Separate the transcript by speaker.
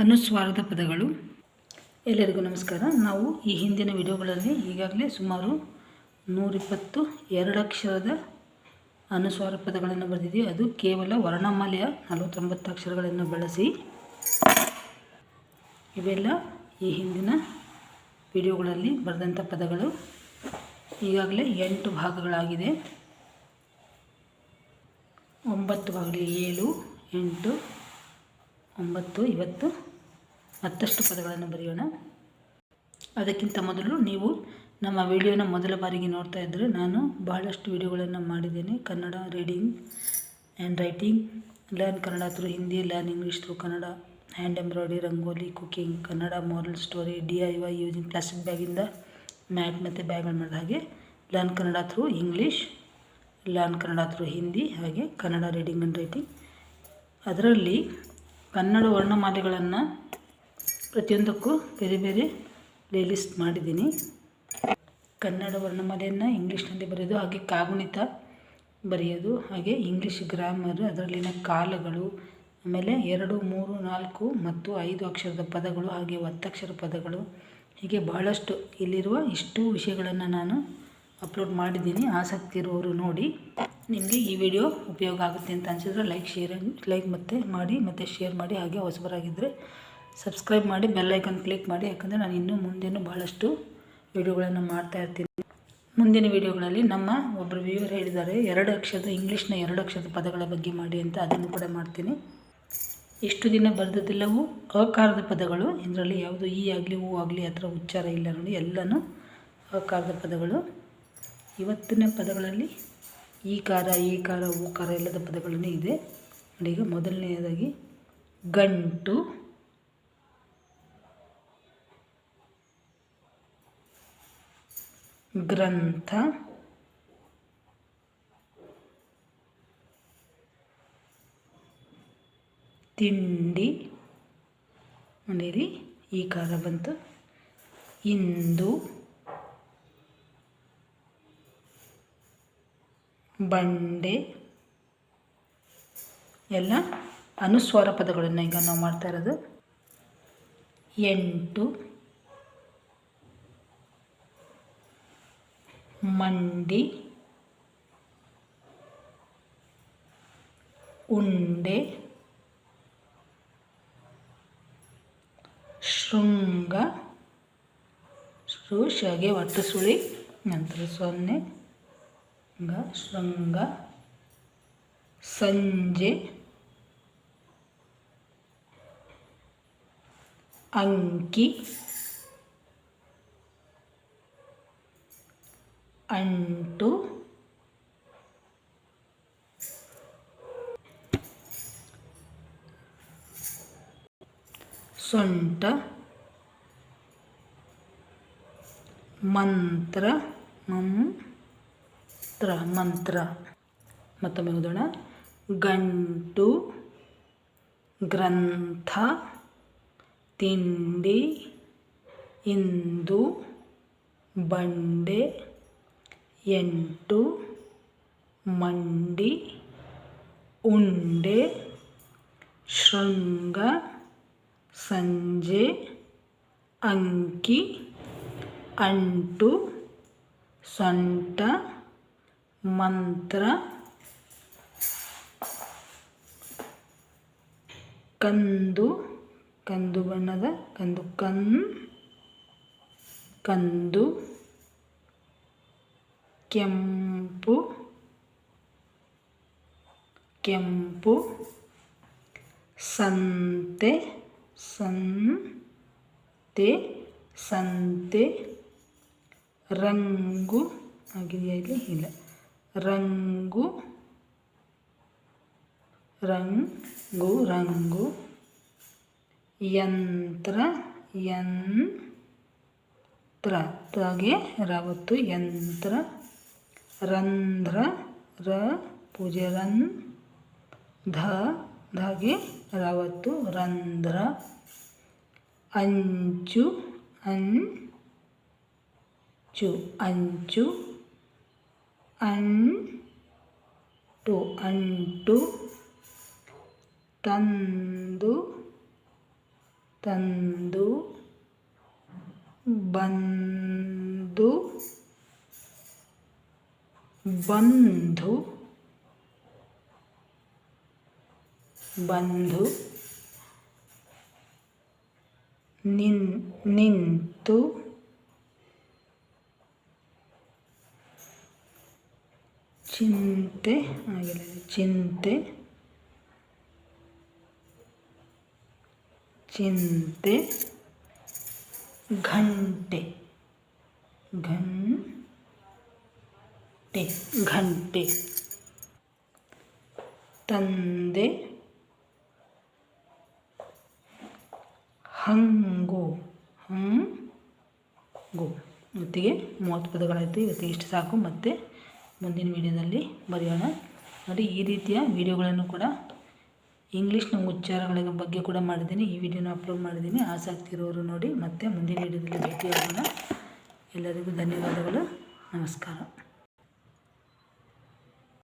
Speaker 1: ಅನುಸ್ವಾರದ ಪದಗಳು. ಎಲ್ಲರಿಗೂ ನಮಸ್ಕಾರ. ನಾವು ಈ ಹಿಂದಿನ ವಿಡಿಯೋಗಳಲ್ಲಿ ಈಗಾಗಲೇ ಸುಮಾರು ನೂರಿಪ್ಪತ್ತು ಎರಡಕ್ಷರದ ಅನುಸ್ವಾರ ಪದಗಳನ್ನು ಬರೆದಿದ್ದೀವಿ. ಅದು ಕೇವಲ ವರ್ಣಮಾಲೆಯ ನಲವತ್ತೊಂಬತ್ತು ಅಕ್ಷರಗಳನ್ನು ಬಳಸಿ. ಇವೆಲ್ಲ ಈ ಹಿಂದಿನ ವಿಡಿಯೋಗಳಲ್ಲಿ ಬರೆದಂಥ ಪದಗಳು. ಈಗಾಗಲೇ ಎಂಟು ಭಾಗಗಳಾಗಿದೆ. ಒಂಬತ್ತು ಭಾಗಲಿ ಏಳು, ಎಂಟು, ಒಂಬತ್ತು, ಇವತ್ತು ಮತ್ತಷ್ಟು ಪದಗಳನ್ನು ಬರೆಯೋಣ. ಅದಕ್ಕಿಂತ ಮೊದಲು ನೀವು ನಮ್ಮ ವಿಡಿಯೋನ ಮೊದಲ ಬಾರಿಗೆ ನೋಡ್ತಾ ಇದ್ದರೆ ನಾನು ಬಹಳಷ್ಟು ವಿಡಿಯೋಗಳನ್ನು ಮಾಡಿದ್ದೇನೆ. Kannada reading and writing learn Kannada through Hindi learn English through Kannada hand embroidery rangoli cooking Kannada moral story D I Y using plastic ಬ್ಯಾಗಿಂದ mat ಮತ್ತು ಬ್ಯಾಗ್ಗಳು ಮಾಡಿದ ಹಾಗೆ learn Kannada through English learn Kannada through Hindi ಹಾಗೆ Kannada reading and writing ಅದರಲ್ಲಿ ಕನ್ನಡ ವರ್ಣಮಾಲೆಗಳನ್ನು ಪ್ರತಿಯೊಂದಕ್ಕೂ ಬೇರೆ ಬೇರೆ playlist ಮಾಡಿದ್ದೀನಿ. ಕನ್ನಡ ವರ್ಣಮಾಲೆಯನ್ನು ಇಂಗ್ಲೀಷ್ನಲ್ಲಿ ಬರೆಯೋದು ಹಾಗೆ ಕಾಗುಣಿತ ಬರೆಯೋದು, ಹಾಗೆ ಇಂಗ್ಲೀಷ್ ಗ್ರಾಮರ್ ಅದರಲ್ಲಿನ ಕಾಲಗಳು, ಆಮೇಲೆ ಎರಡು, ಮೂರು, ನಾಲ್ಕು ಮತ್ತು ಐದು ಅಕ್ಷರದ ಪದಗಳು, ಹಾಗೆ ಒತ್ತಕ್ಷರ ಪದಗಳು. ಹೀಗೆ ಬಹಳಷ್ಟು ಇಲ್ಲಿರುವ ಇಷ್ಟು ವಿಷಯಗಳನ್ನು ನಾನು ಅಪ್ಲೋಡ್ ಮಾಡಿದ್ದೀನಿ. ಆಸಕ್ತಿ ಇರುವವರು ನೋಡಿ. ನಿಮಗೆ ಈ ವಿಡಿಯೋ ಉಪಯೋಗ ಆಗುತ್ತೆ ಅಂತ ಅನಿಸಿದ್ರೆ ಲೈಕ್ ಶೇರ್ ಲೈಕ್ ಮತ್ತೆ ಮಾಡಿ, ಮತ್ತು ಶೇರ್ ಮಾಡಿ, ಹಾಗೆ ಹೊಸಬರಾಗಿದ್ದರೆ ಸಬ್ಸ್ಕ್ರೈಬ್ ಮಾಡಿ ಬೆಲ್ಲೈಕನ್ ಕ್ಲಿಕ್ ಮಾಡಿ, ಯಾಕಂದರೆ ನಾನು ಇನ್ನೂ ಮುಂದೇನು ಭಾಳಷ್ಟು ವಿಡಿಯೋಗಳನ್ನು ಮಾಡ್ತಾ ಇರ್ತೀನಿ. ಮುಂದಿನ ವಿಡಿಯೋಗಳಲ್ಲಿ ನಮ್ಮ ಒಬ್ಬರು ವ್ಯೂವರ್ ಹೇಳಿದ್ದಾರೆ, ಎರಡು ಅಕ್ಷರದ, ಇಂಗ್ಲೀಷ್ನ ಎರಡು ಅಕ್ಷರದ ಪದಗಳ ಬಗ್ಗೆ ಮಾಡಿ ಅಂತ ಅದನ್ನು ಕೂಡ ಮಾಡ್ತೀನಿ. ಇಷ್ಟು ದಿನ ಬರೆದದ್ದೆಲ್ಲವೂ ಅಕಾರದ ಪದಗಳು, ಇದರಲ್ಲಿ ಯಾವುದು ಈ ಆಗಲಿ ಹೂ ಆಗಲಿ, ಆ ಉಚ್ಚಾರ ಇಲ್ಲ ನೋಡಿ, ಎಲ್ಲನೂ ಅಕಾರದ ಪದಗಳು. ಇವತ್ತಿನ ಪದಗಳಲ್ಲಿ ಈ ಕಾರ ಈ ಕಾರ ಊಕಾರ ಎಲ್ಲದ ಪದಗಳನ್ನೇ ಇದೆ. ನೋಡಿ ಈಗ ಮೊದಲನೆಯದಾಗಿ ಗಂಟು. ಗ್ರಂಥ. ತಿಂಡಿ. ನೋಡಿರಿ, ಈ ಕಾರ ಬಂತು. ಇಂದು. ಬಂಡೆ. ಎಲ್ಲ ಅನುಸ್ವಾರ ಪದಗಳನ್ನು ಈಗ ನಾವು ಮಾಡ್ತಾ ಇರೋದು. ಎಂಟು. ಮಂಡಿ ಉಂಡೆ ಶೃಂಗ ಶೃಷಗೆ ಒಟ್ಟು ಸುಳಿ ನಂತರ ಸೊನ್ನೆ ಗ ಶೃಂಗ ಸಂಜೆ ಅಂಕಿ ಅಂಟು ಸೊಂಟ. ಮಂತ್ರ. ಮಂತ್ರ. ಮಂತ್ರ. ಮತ್ತೊಮ್ಮೆ ಓದೋಣ. ಗಂಟು. ಗ್ರಂಥ. ತಿಂಡಿ. ಇಂದು. ಬಂಡೆ. ಎಂಟು ಮಂಡಿ, ಉಂಡೆ, ಶೃಂಗ, ಸಂಜೆ, ಅಂಕಿ, ಅಂಟು, ಸೊಂಟ, ಮಂತ್ರ, ಕಂದು ಕಂದು ಬಣ್ಣದ, ಕಂದು ಕನ್ ಕಂದು ಕೆಂಪು ಕೆಂಪು, ಸಂತೆ ಸಂತೆ ಸಂತೆ, ರಂಗು ಆಗಿದೆಯಾ ಇಲ್ಲಿ? ಇಲ್ಲ. ರಂಗು ರಂಗು ರಂಗು, ಯಂತ್ರ ಯಂತ್ರ. ತಾಗೆ ರಾವತ್ತು ಯಂತ್ರ. ರಂಧ್ರ, ರ ಪೂಜೆ ರನ್ ಧ, ಧಗೆ ರವತ್ತು, ರಂಧ್ರ, ಅಂಚು ಅಂಚು ಅಂಚು, ಅಂಟು ಅಂಟು, ತಂದು ತಂದು, ಬಂದು ಬಂಧು ಬಂಧು ನಿನ್ ನಿಂತು ಚಿಂತೆ ಆಗಿಲ್ಲ ಚಿಂತೆ ಚಿಂತೆ ಘಂಟೆ ಘಂಟೆ ಘಂಟೆ ತಂದೆ, ಹಂಗು ಹಂಗು. ಇವತ್ತಿಗೆ ಮೂವತ್ತು ಪದಗಳಾಯಿತು, ಇವತ್ತಿಗೆ ಇಷ್ಟು ಸಾಕು. ಮತ್ತೆ ಮುಂದಿನ ವಿಡಿಯೋದಲ್ಲಿ ಬರೆಯೋಣ. ನೋಡಿ, ಈ ರೀತಿಯ ವಿಡಿಯೋಗಳನ್ನು ಕೂಡ ಇಂಗ್ಲೀಷ್ನ ಉಚ್ಚಾರಗಳ ಬಗ್ಗೆ ಕೂಡ ಮಾಡಿದ್ದೀನಿ. ಈ ವಿಡಿಯೋನ ಅಪ್ಲೋಡ್ ಮಾಡಿದ್ದೀನಿ. ಆಸಕ್ತಿ ಇರೋರು ನೋಡಿ. ಮತ್ತೆ ಮುಂದಿನ ವಿಡಿಯೋದಲ್ಲಿ ಭೇಟಿಯಾಗೋಣ. ಎಲ್ಲರಿಗೂ ಧನ್ಯವಾದಗಳು. ನಮಸ್ಕಾರ.